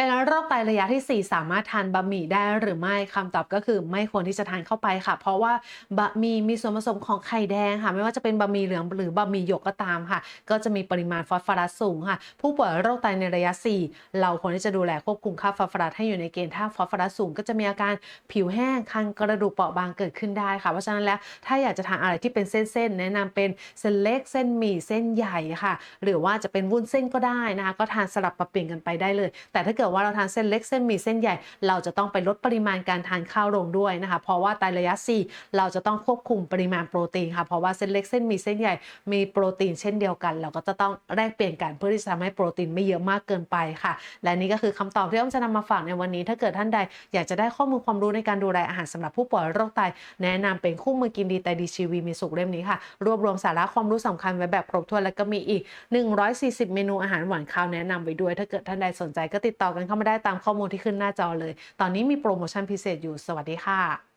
เป็นโรคไตระยะทีสี่ 4 สามารถทานบะหมี่ได้หรือไม่คำตอบก็คือไม่ควรที่จะทานเข้าไปค่ะ เพราะว่าบะหมี่มีส่วนผสมของไข่แดงค่ะ ไม่ว่าจะเป็นบะหมี่เหลืองหรือบะหมี่หยกก็ตามค่ะ ก็จะมีปริมาณฟอสฟอรัสสูงค่ะ ผู้ป่วยโรคไตในระยะ 4 เราควรที่จะดูแลควบคุมค่าฟอสฟอรัสให้อยู่ในเกณฑ์ถ้าฟอสฟอรัสสูง ก็จะมีอาการผิวแห้งคันกระดูกเปราะบางเกิดขึ้นได้ค่ะเพราะฉะนั้นแล้วถ้าอยากจะทานอะไรที่เป็นเส้นๆแนะนำเป็นเส้นเล็กเส้นหมี่เส้นใหญ่ค่ะ หรือว่าจะเป็นวุ้นเส้นก็ได้นะคะก็ทานสลับปรับเปลี่ยนกันไปได้เลย แต่ถ้าเกิดว่าเราทานเส้นเล็กเส้นหมี่เส้นใหญ่ เราจะต้องไปลดปริมาณการทานข้าวลงด้วยนะคะ เพราะว่าไตระยะ 4 เราจะต้องควบคุมปริมาณโปรตีนค่ะ เพราะว่าเส้นเล็กเส้นหมี่เส้นใหญ่มีโปรตีนเช่นเดียวกัน เราก็จะต้องแลกเปลี่ยนกันเพื่อที่จะทำให้โปรตีนไม่เยอะมากเกินไปค่ะ และนี่ก็คือคำตอบที่อ้อมจะนำมาฝากในวันนี้ ถ้าเกิดท่านใด อยากจะได้ข้อมูลความรู้ในการดูแลอาหารสำหรับผู้ป่วยโรคไต แนะนำเป็นคู่มือกินดีไตดีชีวีมีสุขเล่มนี้ค่ะ รวบรวมสาระความรู้สำคัญไว้แบบครบถ้วน แล้วก็มีอีก 140 เมนูอาหารหวานข้าวแนะนำไว้ด้วย ถ้าเกิดท่านใดสนใจก็ติดต่อกันเข้ามาได้ตามข้อมูลที่ขึ้นหน้าจอเลย ตอนนี้มีโปรโมชั่นพิเศษอยู่สวัสดีค่ะ